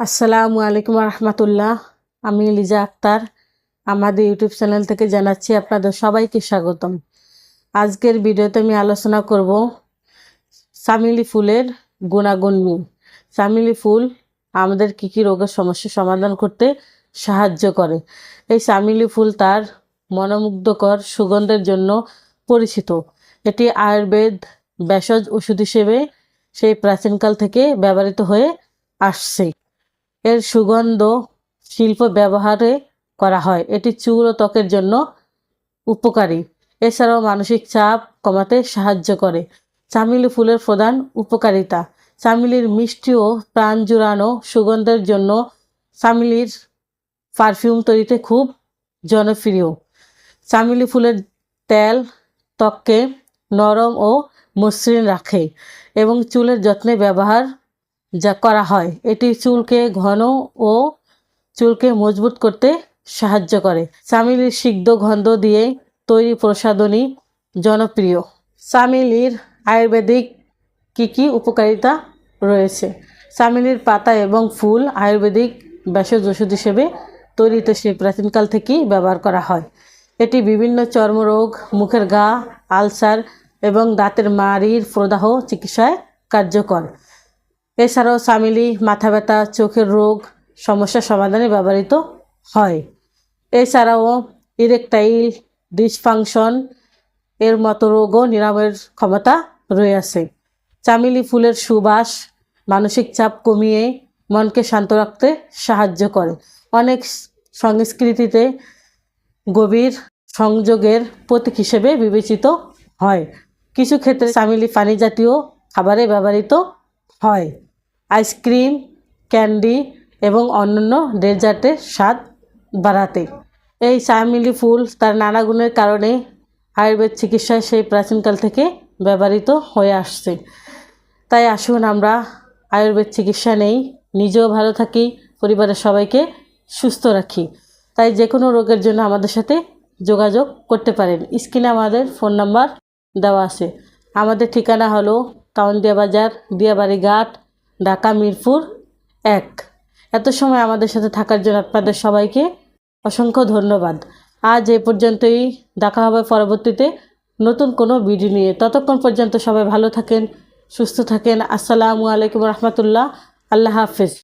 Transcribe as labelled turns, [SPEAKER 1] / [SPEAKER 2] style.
[SPEAKER 1] আসসালামু আলাইকুম রহমতুল্লাহ। আমি লিজা আক্তার। আমাদের ইউটিউব চ্যানেল থেকে জানাচ্ছি আপনাদের সবাইকে স্বাগতম। আজকের ভিডিওতে আমি আলোচনা করব চামেলি ফুলের গুণাগুণ নিয়ে। চামেলি ফুল আমাদের কী কী রোগের সমস্যা সমাধান করতে সাহায্য করে। এই চামেলি ফুল তার মনোমুগ্ধকর সুগন্ধের জন্য পরিচিত। এটি আয়ুর্বেদ ভেষজ ওষুধ হিসেবে সেই প্রাচীনকাল থেকে ব্যবহৃত হয়ে আসছে। এর সুগন্ধ শিল্প ব্যবহারে করা হয়। এটি চুল ও ত্বকের জন্য উপকারী। এছাড়াও মানসিক চাপ কমাতে সাহায্য করে। চামেলি ফুলের প্রধান উপকারিতা। চামেলির মিষ্টি ও প্রাণ জুড়ানো সুগন্ধের জন্য চামেলির পারফিউম তৈরিতে খুব জনপ্রিয়। চামেলি ফুলের তেল ত্বককে নরম ও মসৃণ রাখে এবং চুলের যত্নে ব্যবহার যা করা হয়। এটি চুলকে ঘন ও চুলকে মজবুত করতে সাহায্য করে। চামেলির সিদ্ধ গন্ধ দিয়ে তৈরি প্রসাধনী জনপ্রিয়। চামেলির আয়ুর্বেদিক কী কী উপকারিতা রয়েছে? চামেলির পাতা এবং ফুল আয়ুর্বেদিক ভেষজ ওষুধ হিসেবে তৈরিতে সে প্রাচীনকাল থেকেই ব্যবহার করা হয়। এটি বিভিন্ন চর্মরোগ, মুখের গা, আলসার এবং দাঁতের মাড়ির প্রদাহ চিকিৎসায় কার্যকর। এছাড়াও চামেলি মাথা ব্যথা, চোখের রোগ, সমস্যা সমাধানে ব্যবহৃত হয়। এছাড়াও ইরেকটাইল ডিসফাংশন এর মতো রোগও নিরাময়ের ক্ষমতা রয়েছে। চামেলি ফুলের সুবাস, মানসিক চাপ কমিয়ে মনকে শান্ত রাখতে সাহায্য করে। অনেক সংস্কৃতিতে গভীর সংযোগের প্রতীক হিসেবে বিবেচিত হয়। কিছু ক্ষেত্রে চামেলি পানি জাতীয় খাবারে ব্যবহৃত হয়। আইসক্রিম ক্যান্ডি এবং অন্যান্য ডেজার্টের স্বাদ বাড়াতে। এই চামেলি ফুল তার নানা গুণের কারণে আয়ুর্বেদ চিকিৎসায় সেই প্রাচীনকাল থেকে ব্যবহৃত হয়ে আসছে। তাই আসুন আমরা আয়ুর্বেদ চিকিৎসা নেই, নিজেও ভালো থাকি, পরিবারের সবাইকে সুস্থ রাখি। তাই যে কোনো রোগের জন্য আমাদের সাথে যোগাযোগ করতে পারেন। স্ক্রিনে আমাদের ফোন নাম্বার দেওয়া আছে। আমাদের ঠিকানা হলো কাউন্দিয়া বাজার দিয়াবাড়ি ঘাট ঢাকা মিরপুর এক। এত সময় আমাদের সাথে থাকার জন্য আপনাদের সবাইকে অসংখ্য ধন্যবাদ। আজ এ পর্যন্তই। দেখা হবে পরবর্তীতে নতুন কোনো ভিডিও নিয়ে। ততক্ষণ পর্যন্ত সবাই ভালো থাকেন, সুস্থ থাকেন। আসসালামু আলাইকুম রহমতুল্লাহ। আল্লাহ হাফেজ।